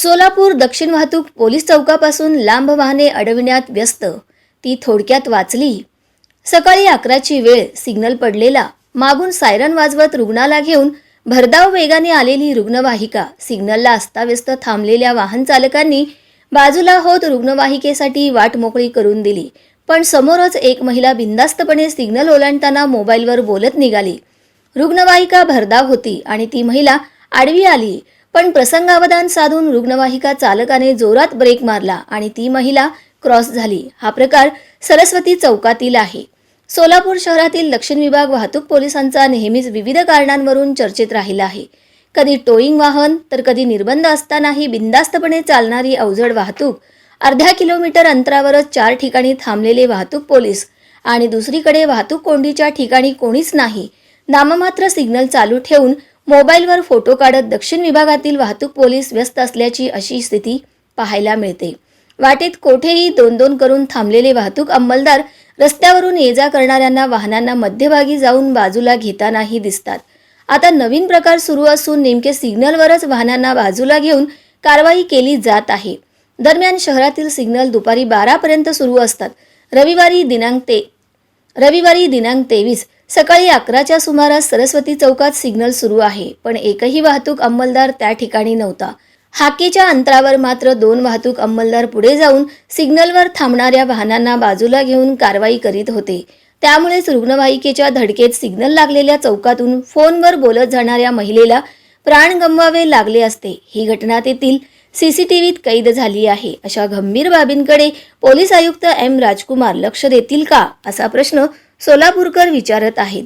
सोलापूर दक्षिण वाहतूक पोलीस चौकापासून लांब वाहने अडविण्यात व्यस्त. ती थोडक्यात वाचली. सकाळी अकराची वेळ सिग्नल पडलेला. मागून सायरन वाजवत रुग्णाला घेऊन भरधाव वेगाने आलेली रुग्णवाहिका सिग्नलला अस्ताव्यस्त थांबलेल्या वाहन चालकांनी बाजूला होत रुग्णवाहिकेसाठी वाट मोकळी करून दिली. पण समोरच एक महिला बिंदास्तपणे सिग्नल ओलांडताना मोबाईलवर बोलत निघाली. रुग्णवाहिका भरधाव होती आणि ती महिला आडवी आली. पण प्रसंगावधान साधून रुग्णवाहिका चालकाने जोरात ब्रेक मारला आणि ती महिला क्रॉस झाली. हा प्रकार सरस्वती चौकातील आहे. सोलापूर शहरातील दक्षिण विभाग वाहतूक पोलिसांचा नेहमीच विविध कारणांवरून चर्चेत राहिला आहे. कधी टोईंग वाहन तर कधी निर्बंध असतानाही बिंदास्तपणे चालणारी अवजड वाहतूक अर्ध्या किलोमीटर अंतरावरच चार ठिकाणी थांबलेले वाहतूक पोलीस आणि दुसरीकडे वाहतूक कोंडीच्या ठिकाणी कोणीच नाही. नाममात्र सिग्नल चालू ठेवून मोबाईलवर फोटो काढत दक्षिण विभागातील वाहतूक पोलीस व्यस्त असल्याची अशी स्थिती पाहायला मिळते. वाटेत कोठेही दोन दोन करून थांबलेले वाहतूक अंमलदार रस्त्यावरून ये जा करणाऱ्यांना वाहनांना मध्यभागी जाऊन बाजूला घेतानाही दिसतात. आता नवीन प्रकार सुरू असून नेमके सिग्नलवरच वाहनांना बाजूला घेऊन कारवाई केली जात आहे. दरम्यान शहरातील सिग्नल दुपारी बारापर्यंत सुरू असतात. रविवारी दिनांक ते रविवारी दिनांक तेवीस सकाळी अकराच्या सुमारास सरस्वती चौकात सिग्नल सुरू आहे पण एकही वाहतूक अंमलदार त्या ठिकाणी नव्हता. हाकेच्या अंतरावर मात्र दोन वाहतूक अंमलदार पुढे जाऊन सिग्नलवर थांबणाऱ्या वाहनांना बाजूला घेऊन कारवाई करीत होते. त्यामुळेच रुग्णवाहिकेच्या धडकेत सिग्नल लागलेल्या चौकातून फोनवर बोलत जाणाऱ्या महिलेला प्राण गमवावे लागले असते. ही घटना तेथील सीसीटीव्हीत कैद झाली आहे. अशा गंभीर बाबींकडे पोलीस आयुक्त एम राजकुमार लक्ष देतील का? असा प्रश्न सोलापूरकर विचारत आहेत.